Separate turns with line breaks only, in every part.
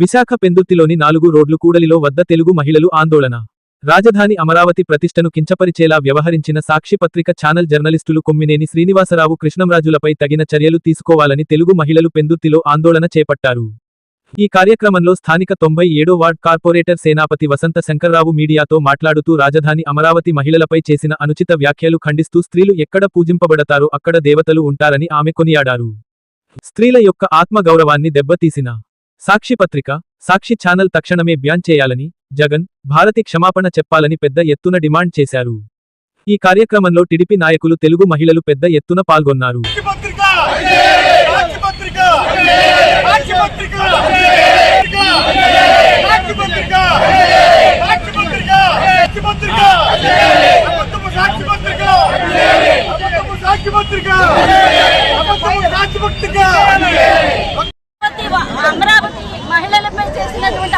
విశాఖ పెందుర్తిలోని నాలుగు రోడ్లు కూడలిలో వద్ద తెలుగు మహిళలు ఆందోళన. రాజధాని అమరావతి ప్రతిష్టను కించపరిచేలా వ్యవహరించిన సాక్షిపత్రిక ఛానల్ జర్నలిస్టులు కొమ్మినేని శ్రీనివాసరావు కృష్ణంరాజులపై తగిన చర్యలు తీసుకోవాలని తెలుగు మహిళలు పెందుర్తిలో ఆందోళన చేపట్టారు. ఈ కార్యక్రమంలో స్థానిక తొంభై ఏడో వార్డ్ కార్పొరేటర్ సేనాపతి వసంత శంకర్రావు మీడియాతో మాట్లాడుతూ రాజధాని అమరావతి మహిళలపై చేసిన అనుచిత వ్యాఖ్యలు ఖండిస్తూ స్త్రీలు ఎక్కడ పూజింపబడతారో అక్కడ దేవతలు ఉంటారని ఆమె కొనియాడారు. స్త్రీల యొక్క ఆత్మ గౌరవాన్ని దెబ్బతీసిన సాక్షి పత్రిక సాక్షి ఛానల్ తక్షణమే బ్యాన్ చేయాలని జగన్ భారతి క్షమాపణ చెప్పాలని పెద్ద ఎత్తున డిమాండ్ చేశారు. ఈ కార్యక్రమంలో టిడిపి నాయకులు తెలుగు మహిళలు పెద్ద ఎత్తున పాల్గొన్నారు.
పత్రిక! పత్రిక పత్రిక పత్రిక పత్రిక పత్రిక పత్రిక అబద్ధపు సాక్షి పత్రిక అబద్ధపు సాక్షి పత్రిక అబద్ధపు సాక్షి పత్రిక
అమరావతి వ- అమరావతి మహిళలపై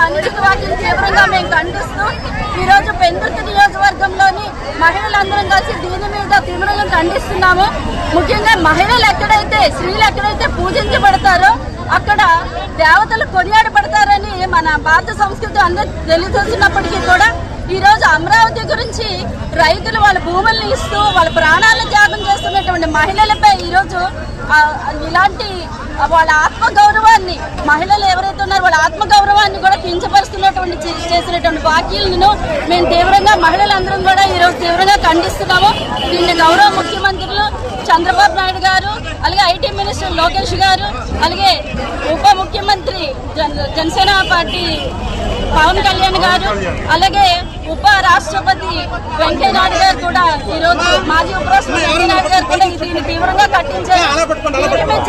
చేసినటువంటి తీవ్రంగా మేము ఖండిస్తూ ఈరోజు పెందుర్తి నియోజకవర్గంలోని మహిళలందరం కలిసి దీని మీద తీవ్రంగా ఖండిస్తున్నాము. ముఖ్యంగా మహిళలు ఎక్కడైతే స్త్రీలు ఎక్కడైతే పూజించబడతారో అక్కడ దేవతలు కొనియాడబడతారని మన భారత సంస్కృతి అందరూ తెలియజేసినప్పటికీ కూడా ఈ రోజు అమరావతి గురించి రైతులు వాళ్ళ భూములను ఇస్తూ వాళ్ళ ప్రాణాలను త్యాగం చేస్తున్నటువంటి మహిళలపై ఈరోజు ఇలాంటి వాళ్ళ ఆత్మ గౌరవాన్ని మహిళలు ఎవరైతే ఉన్నారో వాళ్ళ ఆత్మ గౌరవాన్ని కూడా కించపరుస్తున్నటువంటి చే- చేసినటువంటి వ్యాఖ్యలను మేము తీవ్రంగా మహిళలందరం కూడా ఈరోజు తీవ్రంగా ఖండిస్తున్నాము. దీన్ని గౌరవ ముఖ్యమంత్రులు చంద్రబాబు నాయుడు గారు అలాగే ఐటీ మినిస్టర్ లోకేష్ గారు అలాగే ఉప ముఖ్యమంత్రి జనసేన పార్టీ పవన్ కళ్యాణ్ గారు అలాగే ఉప రాష్ట్రపతి వెంకయ్యనాయుడు గారు కూడా ఈరోజు మాజీ ఉపరాష్ట్రపతి వెంకయ్యనాయుడు గారు కూడా దీన్ని తీవ్రంగా కట్టించారు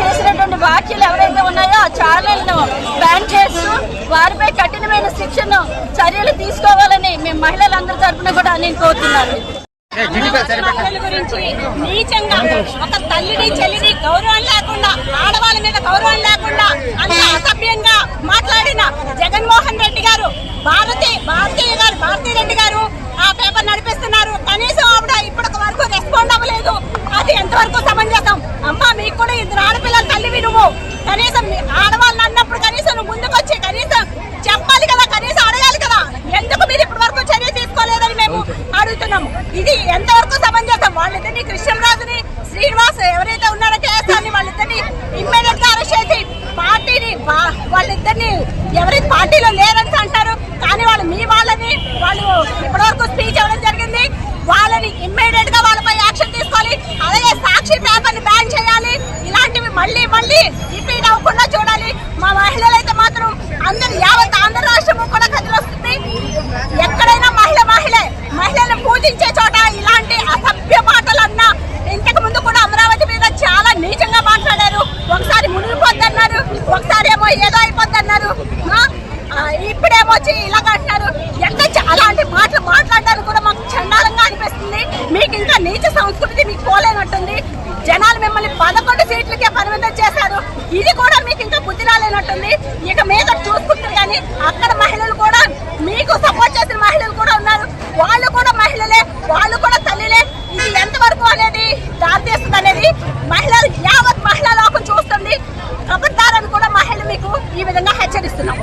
చేసినటువంటి వ్యాఖ్యలు ఎవరైతే ఉన్నాయో ఆ ఛానల్ను బ్యాన్ చేస్తూ వారిపై కఠినమైన శిక్షను చర్యలు తీసుకోవాలని మేము మహిళలందరి తరఫున కూడా నేను కోరుతున్నాను.
మహిళల గురించి నీచంగా ఒక తల్లిని చెల్లిని గౌరవం లేకుండా ఆడవాళ్ళ మీద గౌరవం లేకుండా అంత ఎంతవరకు సమంజసం వాళ్ళిద్దరిని కృష్ణరాజుని శ్రీనివాస్ ఎవరైతే ఉన్నారో కేసాన్ని వాళ్ళిద్దరిని ఇమ్మీడియట్గా అరెస్ట్ చేసి పార్టీని వాళ్ళిద్దరిని ఎవరైతే పార్టీలో లేరని అంటారు కానీ వాళ్ళు మీ వాళ్ళని వాళ్ళు ఇప్పటివరకు స్పీచ్ ఇవ్వడం జరిగింది. వాళ్ళని ఒకసారి ఏదో అయిపోద్ది అన్నారు ఇప్పుడేమో వచ్చి ఇలాగ అంటున్నారు? ఎక్కడ అలాంటి మాటలు మాట్లాడడానికి కూడా మాకు చండాలంగా అనిపిస్తుంది. మీకు ఇంకా నీచ సంస్కృతి మీకు పోలేనట్టుంది. జనాలు మిమ్మల్ని పదకొండు సీట్లకే పరిమితం చేశారు. ఇది కూడా మీకు ఇంకా బుద్ధి రాలేనట్టుంది. ఇక మీద చూసుకుంటారు కానీ అక్కడ మహిళలు కూడా మీకు సపోర్ట్ చేసిన మహిళలు కూడా ఉన్నారు వాళ్ళు కూడా మహిళలే వాళ్ళు కూడా తల్లిలే ఇది ఎంతవరకు అనేది దారితీస్తుంది అనేది మహిళలు యావత్ మహిళా లోకం చూస్తుంది కబడ్దారని కూడా మహిళ మీకు ఈ విధంగా హెచ్చరిస్తున్నాం